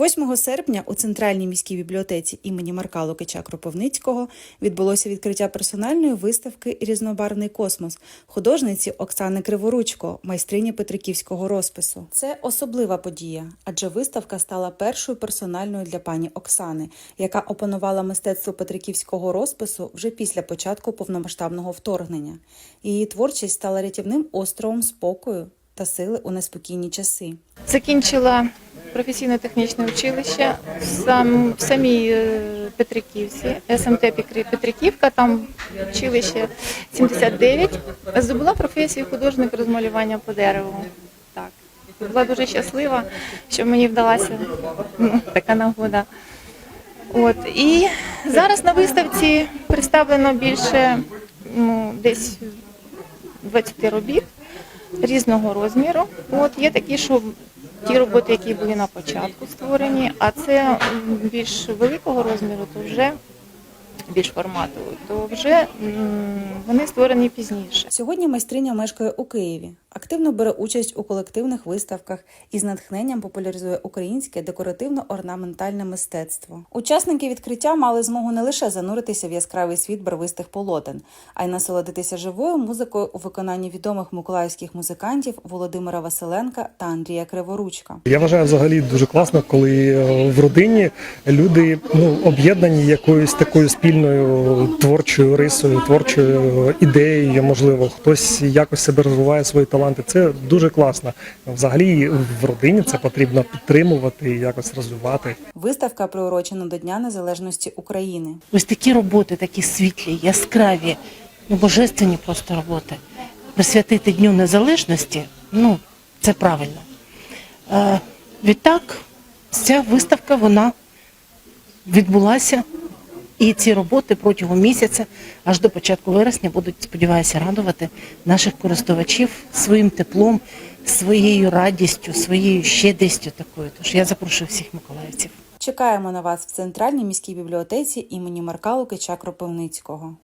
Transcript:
8 серпня у центральній міській бібліотеці імені Марка Лукича Кропивницького відбулося відкриття персональної виставки Різнобарвний космос художниці Оксани Криворучко, майстрині Петриківського розпису. Це особлива подія, адже виставка стала першою персональною для пані Оксани, яка опанувала мистецтво Петриківського розпису вже після початку повномасштабного вторгнення. Її творчість стала рятівним островом спокою та сили у неспокійні часи. Закінчила професійно-технічне училище сам, в самій е, Петриківці, СМТ Петриківка, там училище 79. Здобула професію художник розмалювання по дереву. Так. Була дуже щаслива, що мені вдалася ну, така нагода. От. І зараз на виставці представлено більше ну, десь 20 робіт різного розміру. От є такі, що ті роботи, які були на початку створені, а це більш великого розміру, то вже більш формату, то вже вони створені пізніше. Сьогодні майстриня мешкає у Києві, активно бере участь у колективних виставках і з натхненням популяризує українське декоративно-орнаментальне мистецтво. Учасники відкриття мали змогу не лише зануритися в яскравий світ барвистих полотен, а й насолодитися живою музикою у виконанні відомих миколаївських музикантів Володимира Василенка та Андрія Криворучка. Я вважаю взагалі дуже класно, коли е, в родині люди ну об'єднані якоюсь такою спільною творчою рисою, творчою ідеєю. Можливо, хтось якось себе розвиває свої таланти. Це дуже класно. Взагалі в родині це потрібно підтримувати і якось розвивати. Виставка приурочена до Дня Незалежності України. Ось такі роботи, такі світлі, яскраві, ну божественні просто роботи. Присвятити Дню Незалежності, ну це правильно. Е, відтак, ця виставка вона відбулася, і ці роботи протягом місяця, аж до початку вересня, будуть, сподіваюся, радувати наших користувачів своїм теплом, своєю радістю, своєю щедрістю такою. Тож я запрошую всіх миколаївців. Чекаємо на вас в центральній міській бібліотеці імені Марка Лукича Кропивницького.